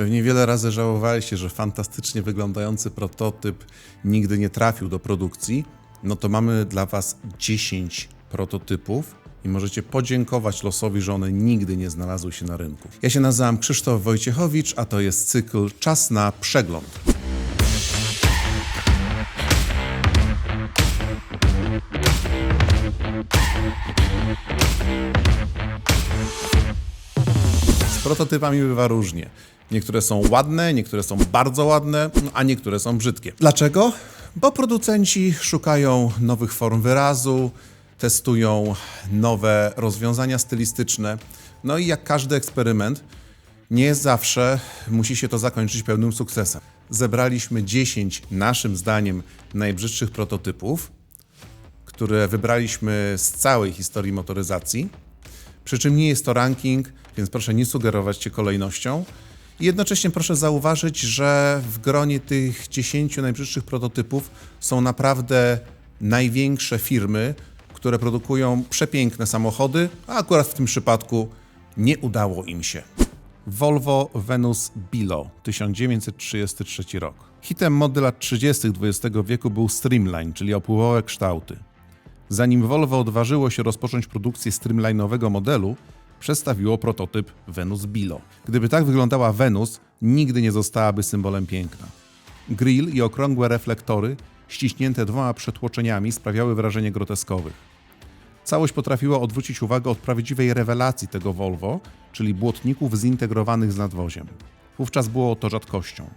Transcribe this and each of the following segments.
Pewnie wiele razy żałowaliście, że fantastycznie wyglądający prototyp nigdy nie trafił do produkcji. No to mamy dla Was 10 prototypów i możecie podziękować losowi, że one nigdy nie znalazły się na rynku. Ja się nazywam Krzysztof Wojciechowicz, a to jest cykl Czas na przegląd. Prototypami bywa różnie. Niektóre są ładne, niektóre są bardzo ładne, a niektóre są brzydkie. Dlaczego? Bo producenci szukają nowych form wyrazu, testują nowe rozwiązania stylistyczne. No i jak każdy eksperyment, nie zawsze musi się to zakończyć pełnym sukcesem. Zebraliśmy 10 naszym zdaniem najbrzydszych prototypów, które wybraliśmy z całej historii motoryzacji. Przy czym nie jest to ranking, więc proszę nie sugerować się kolejnością. I jednocześnie proszę zauważyć, że w gronie tych 10 najbrzydszych prototypów są naprawdę największe firmy, które produkują przepiękne samochody, a akurat w tym przypadku nie udało im się. Volvo Venus Bilo, 1933 rok. Hitem mody lat 30. XX wieku był Streamline, czyli opływowe kształty. Zanim Volvo odważyło się rozpocząć produkcję streamline'owego modelu, przedstawiło prototyp Venus Bilo. Gdyby tak wyglądała Venus, nigdy nie zostałaby symbolem piękna. Grill i okrągłe reflektory, ściśnięte dwoma przetłoczeniami, sprawiały wrażenie groteskowych. Całość potrafiła odwrócić uwagę od prawdziwej rewelacji tego Volvo, czyli błotników zintegrowanych z nadwoziem. Wówczas było to rzadkością.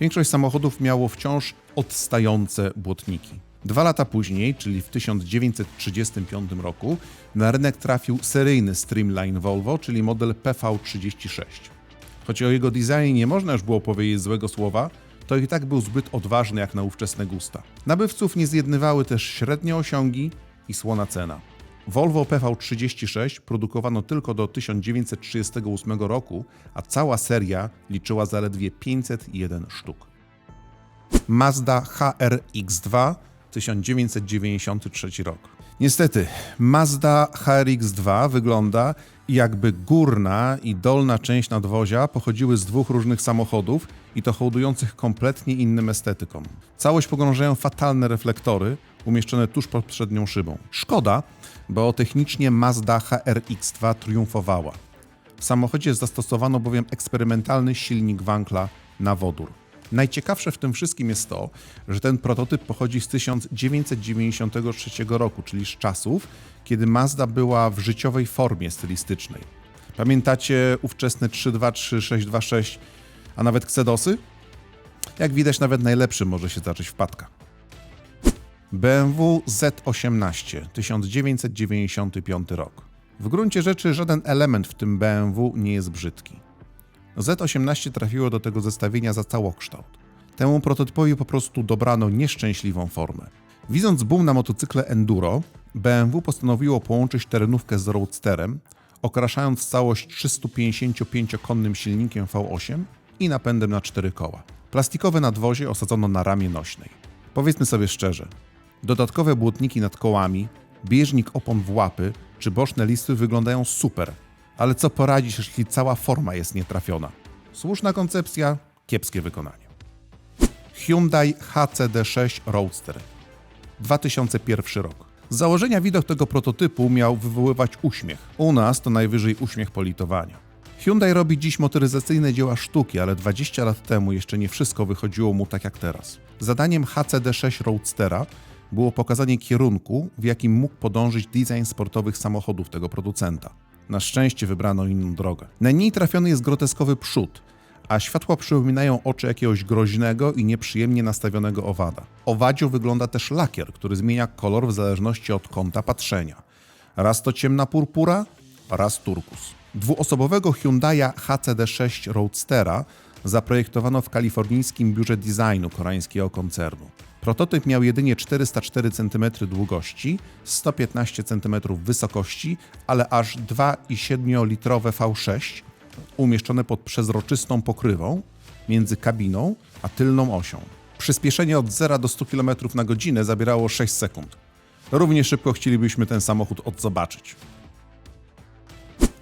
Większość samochodów miało wciąż odstające błotniki. Dwa lata później, czyli w 1935 roku, na rynek trafił seryjny Streamline Volvo, czyli model PV36. Choć o jego designie nie można już było powiedzieć złego słowa, to i tak był zbyt odważny jak na ówczesne gusta. Nabywców nie zjednywały też średnie osiągi i słona cena. Volvo PV36 produkowano tylko do 1938 roku, a cała seria liczyła zaledwie 501 sztuk. Mazda HRX2 1993 rok. Niestety, Mazda HRX2 wygląda jakby górna i dolna część nadwozia pochodziły z dwóch różnych samochodów i to hołdujących kompletnie innym estetykom. Całość pogrążają fatalne reflektory umieszczone tuż pod przednią szybą. Szkoda, bo technicznie Mazda HRX2 triumfowała. W samochodzie zastosowano bowiem eksperymentalny silnik Wankla na wodór. Najciekawsze w tym wszystkim jest to, że ten prototyp pochodzi z 1993 roku, czyli z czasów, kiedy Mazda była w życiowej formie stylistycznej. Pamiętacie ówczesne 323, 626, a nawet Xedosy? Jak widać, nawet najlepszy może się zacząć wpadka. BMW Z18 1995 rok. W gruncie rzeczy żaden element w tym BMW nie jest brzydki. Z18 trafiło do tego zestawienia za całokształt. Temu prototypowi po prostu dobrano nieszczęśliwą formę. Widząc boom na motocykle enduro, BMW postanowiło połączyć terenówkę z roadsterem, okraszając całość 355-konnym silnikiem V8 i napędem na cztery koła. Plastikowe nadwozie osadzono na ramię nośnej. Powiedzmy sobie szczerze, dodatkowe błotniki nad kołami, bieżnik opon w łapy czy boczne listy wyglądają super, ale co poradzisz, jeśli cała forma jest nietrafiona? Słuszna koncepcja, kiepskie wykonanie. Hyundai HCD6 Roadster 2001 rok. Z założenia widok tego prototypu miał wywoływać uśmiech. U nas to najwyżej uśmiech politowania. Hyundai robi dziś motoryzacyjne dzieła sztuki, ale 20 lat temu jeszcze nie wszystko wychodziło mu tak jak teraz. Zadaniem HCD6 Roadstera było pokazanie kierunku, w jakim mógł podążyć design sportowych samochodów tego producenta. Na szczęście wybrano inną drogę. Najmniej trafiony jest groteskowy przód, a światła przypominają oczy jakiegoś groźnego i nieprzyjemnie nastawionego owada. Owadziu wygląda też lakier, który zmienia kolor w zależności od kąta patrzenia. Raz to ciemna purpura, raz turkus. Dwuosobowego Hyundai'a HCD6 Roadstera zaprojektowano w kalifornijskim biurze designu koreańskiego koncernu. Prototyp miał jedynie 404 cm długości, 115 cm wysokości, ale aż 2,7-litrowe V6 umieszczone pod przezroczystą pokrywą między kabiną a tylną osią. Przyspieszenie od 0 do 100 km na godzinę zabierało 6 sekund. Równie szybko chcielibyśmy ten samochód odzobaczyć.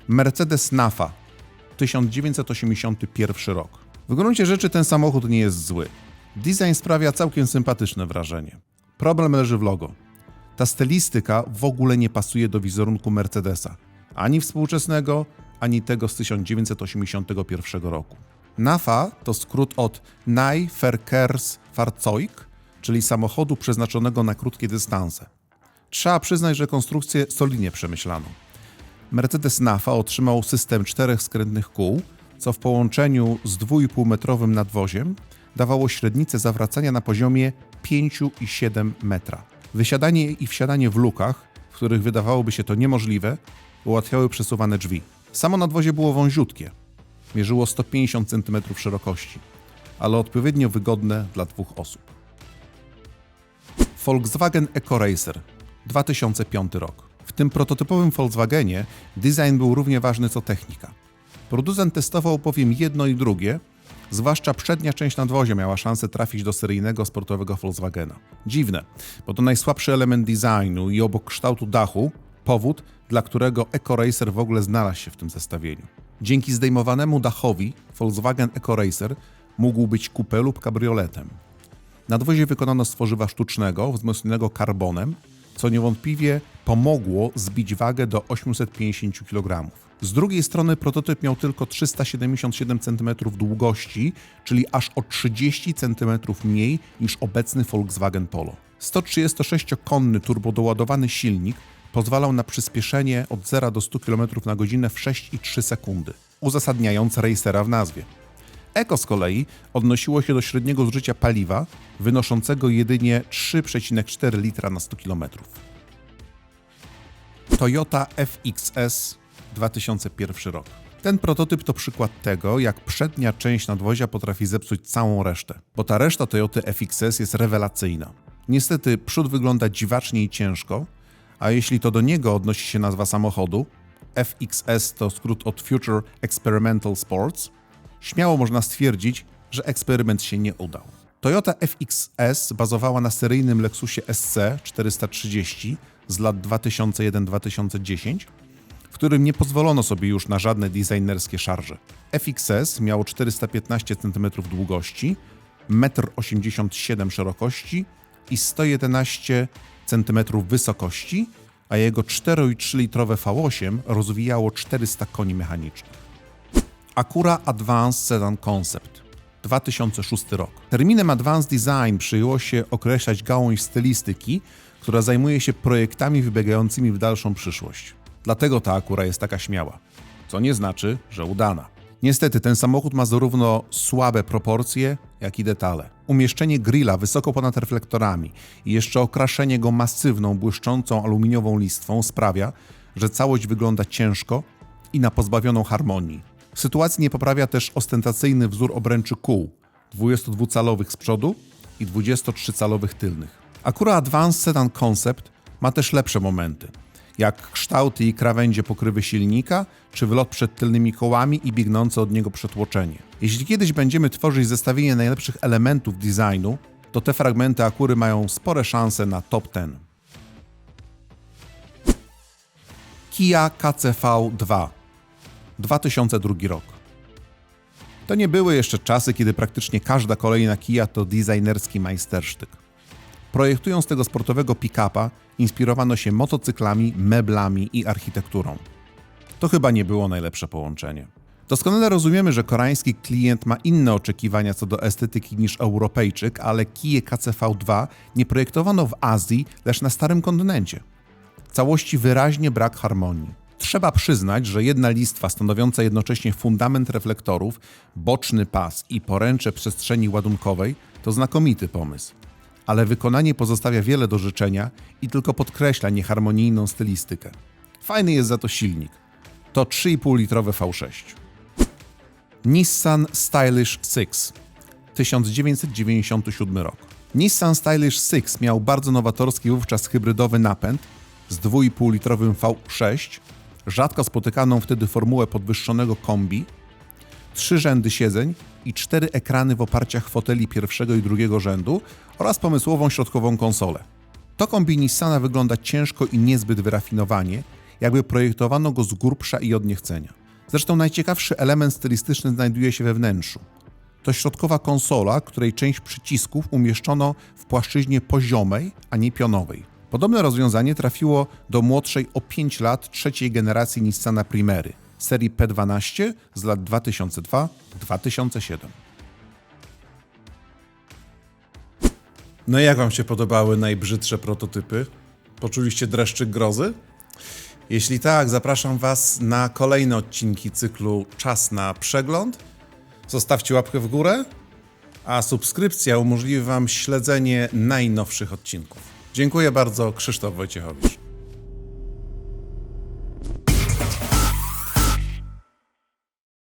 Mercedes Nafa 1981 rok. W gruncie rzeczy ten samochód nie jest zły. Design sprawia całkiem sympatyczne wrażenie. Problem leży w logo. Ta stylistyka w ogóle nie pasuje do wizerunku Mercedesa. Ani współczesnego, ani tego z 1981 roku. NAFA to skrót od Nijverkeersfahrzeug, czyli samochodu przeznaczonego na krótkie dystanse. Trzeba przyznać, że konstrukcję solidnie przemyślano. Mercedes NAFA otrzymał system czterech skrętnych kół, co w połączeniu z 2,5-metrowym nadwoziem dawało średnicę zawracania na poziomie 5,7 metra. Wysiadanie i wsiadanie w lukach, w których wydawałoby się to niemożliwe, ułatwiały przesuwane drzwi. Samo nadwozie było wąziutkie. Mierzyło 150 cm szerokości, ale odpowiednio wygodne dla dwóch osób. Volkswagen EcoRacer 2005 rok. W tym prototypowym Volkswagenie design był równie ważny co technika. Producent testował bowiem jedno i drugie, zwłaszcza przednia część nadwozia miała szansę trafić do seryjnego sportowego Volkswagena. Dziwne, bo to najsłabszy element designu i obok kształtu dachu powód, dla którego EcoRacer w ogóle znalazł się w tym zestawieniu. Dzięki zdejmowanemu dachowi Volkswagen EcoRacer mógł być coupé lub kabrioletem. Nadwozie wykonano z tworzywa sztucznego, wzmocnionego karbonem, co niewątpliwie pomogło zbić wagę do 850 kg. Z drugiej strony prototyp miał tylko 377 cm długości, czyli aż o 30 cm mniej niż obecny Volkswagen Polo. 136-konny turbodoładowany silnik pozwalał na przyspieszenie od 0 do 100 km na godzinę w 6,3 sekundy, uzasadniając racera w nazwie. Eko z kolei odnosiło się do średniego zużycia paliwa, wynoszącego jedynie 3,4 litra na 100 km. Toyota FXS 2001 rok. Ten prototyp to przykład tego, jak przednia część nadwozia potrafi zepsuć całą resztę, bo ta reszta Toyoty FXS jest rewelacyjna. Niestety przód wygląda dziwacznie i ciężko, a jeśli to do niego odnosi się nazwa samochodu, FXS to skrót od Future Experimental Sports, śmiało można stwierdzić, że eksperyment się nie udał. Toyota FXS bazowała na seryjnym Lexusie SC 430 z lat 2001-2010, w którym nie pozwolono sobie już na żadne designerskie szarże. FXS miało 415 cm długości, 1,87 m szerokości i 111 cm wysokości, a jego 4,3 litrowe V8 rozwijało 400 koni mechanicznych. Acura Advanced Sedan Concept 2006 rok. Terminem Advanced Design przyjęło się określać gałąź stylistyki, która zajmuje się projektami wybiegającymi w dalszą przyszłość. Dlatego ta Acura jest taka śmiała, co nie znaczy, że udana. Niestety ten samochód ma zarówno słabe proporcje, jak i detale. Umieszczenie grilla wysoko ponad reflektorami i jeszcze okraszenie go masywną, błyszczącą aluminiową listwą sprawia, że całość wygląda ciężko i na pozbawioną harmonii. Sytuacji nie poprawia też ostentacyjny wzór obręczy kół 22-calowych z przodu i 23-calowych tylnych. Acura Advanced Sedan Concept ma też lepsze momenty, jak kształty i krawędzie pokrywy silnika, czy wylot przed tylnymi kołami i biegnące od niego przetłoczenie. Jeśli kiedyś będziemy tworzyć zestawienie najlepszych elementów designu, to te fragmenty Akury mają spore szanse na top 10. Kia KCV2 2002 rok. To nie były jeszcze czasy, kiedy praktycznie każda kolejna Kia to designerski majstersztyk. Projektując tego sportowego pick-upa, inspirowano się motocyklami, meblami i architekturą. To chyba nie było najlepsze połączenie. Doskonale rozumiemy, że koreański klient ma inne oczekiwania co do estetyki niż Europejczyk, ale Kia KCV2 nie projektowano w Azji, lecz na starym kontynencie. W całości wyraźnie brak harmonii. Trzeba przyznać, że jedna listwa stanowiąca jednocześnie fundament reflektorów, boczny pas i poręcze przestrzeni ładunkowej to znakomity pomysł. Ale wykonanie pozostawia wiele do życzenia i tylko podkreśla nieharmonijną stylistykę. Fajny jest za to silnik. To 3,5 litrowe V6. Nissan Stylish 6 1997 rok. Nissan Stylish 6 miał bardzo nowatorski wówczas hybrydowy napęd z 2,5 litrowym V6 rzadko spotykaną wtedy formułę podwyższonego kombi, trzy rzędy siedzeń i cztery ekrany w oparciach foteli pierwszego i drugiego rzędu oraz pomysłową środkową konsolę. To kombi Nissana wygląda ciężko i niezbyt wyrafinowanie, jakby projektowano go z grubsza i od niechcenia. Zresztą najciekawszy element stylistyczny znajduje się we wnętrzu. To środkowa konsola, której część przycisków umieszczono w płaszczyźnie poziomej, a nie pionowej. Podobne rozwiązanie trafiło do młodszej o 5 lat trzeciej generacji Nissana Primery, serii P12 z lat 2002-2007. No i jak Wam się podobały najbrzydsze prototypy? Poczuliście dreszczyk grozy? Jeśli tak, zapraszam Was na kolejne odcinki cyklu Czas na przegląd. Zostawcie łapkę w górę, a subskrypcja umożliwi Wam śledzenie najnowszych odcinków. Dziękuję bardzo, Krzysztof Wojciechowicz.